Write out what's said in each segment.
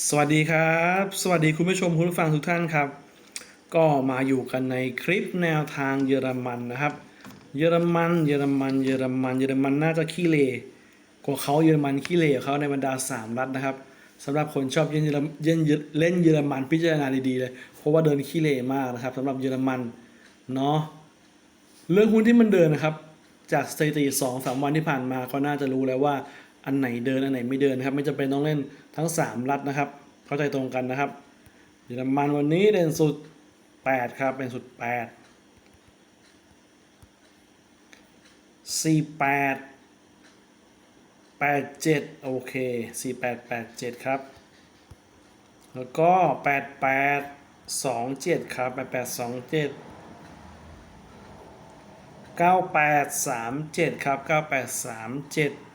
สวัสดีครับ สวัสดีคุณผู้ชมคุณผู้ฟังทุกท่านครับ ก็มาอยู่กันในคลิปแนวทางเยอรมันนะครับ เยอรมัน เยอรมัน เยอรมัน เยอรมันน่าจะขี้เลกว่าเขาเยอรมันขี้เลกว่าเขาในบรรดาสามรัฐนะครับสำหรับคนชอบเล่นเยอรเล่นเล่นเยอรมันพิจารณาดีๆเลย เพราะว่าเดินขี้เลมากนะครับสำหรับเยอรมันเนาะเรื่องหุ้นที่มันเดินนะครับ จากสถิติสองสามวันที่ผ่านมาก็น่าจะรู้แล้วว่า อันไหนเดินอันไหนไม่เดินนะครับ ไม่จำเป็นต้องเล่นทั้งสามรัฐนะครับ เข้าใจตรงกันนะครับเยอรมันวันนี้เด่นสุดแปดครับ เป็นสุดแปดสี่แปดแปดเจ็ดโอเคสี่แปดแปดเจ็ดครับ แล้วก็แปดแปดสองเจ็ดครับแปดแปดสองเจ็ด9837 ครับ 9837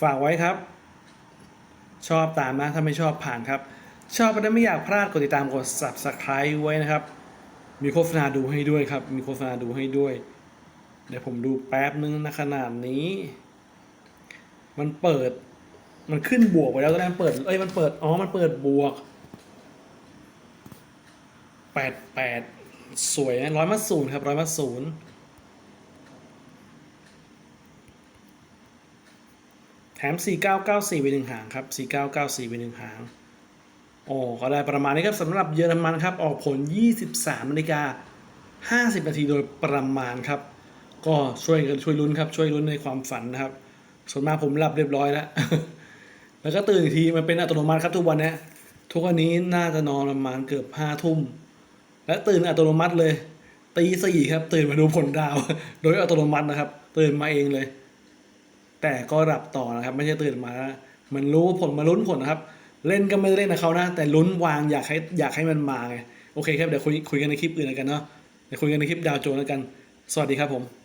ฝากไว้ครับ ชอบตามนะ ถ้าไม่ชอบผ่านครับ ชอบแล้ไม่อยากพลาดกดติดตามกด subscribe ไว้นะครับ มีโฆษณาดูให้ด้วยครับ มีโฆษณาดูให้ด้วย เดี๋ยวผมดูแป๊บนึงนะขนาดนี้ มันเปิด มันขึ้นบวกไปแล้วตอนแรกมันเปิด เอ้ย มันเปิด อ๋อ มันเปิดบวกแปดแปดสวยนะร้อยมาศูนย์ครับร้อยมาศูนย์แถ มสี่เก้าเก้าสี่ไปหนึ่งหางครับสี่เก้าเก้าสี่ไปหนึ่งหาง โอ้ก็ได้ประมาณนี้ครับสำหรับเยอรมันครับ ออกผล 23นาฬิกา50 นาทีโดยประมาณครับ ก็ช่วยกันช่วยลุ้นครับ ช่วยลุ้นในความฝันนะครับ ส่วนมากผมหลับเรียบร้อยแล้ว แล้วก็ตื่นทีมันเป็นอัตโนมัติครับทุกวันนี้ทุกวันนี้น่าจะนอนประมาณเกือบห้าทุ่ม และตื่นอัตโนมัติเลยตีสี่ครับ ตื่นมาดูผลดาว โดยอัตโนมัตินะครับ ตื่นมาเองเลย แต่ก็หลับต่อนะครับ ไม่ใช่ตื่นมาเหมือนรู้ผลมาลุ้นผลนะครับ เล่นก็ไม่ได้เล่นกับเขานะ แต่ลุ้นวางอยากให้อยากให้มันมาไงโอเคครับเดี๋ยวคุยคุยกันในคลิปอื่นแล้วกันเนาะเดี๋ยวคุยกันในคลิปดาวโจนแล้วกัน สวัสดีครับผม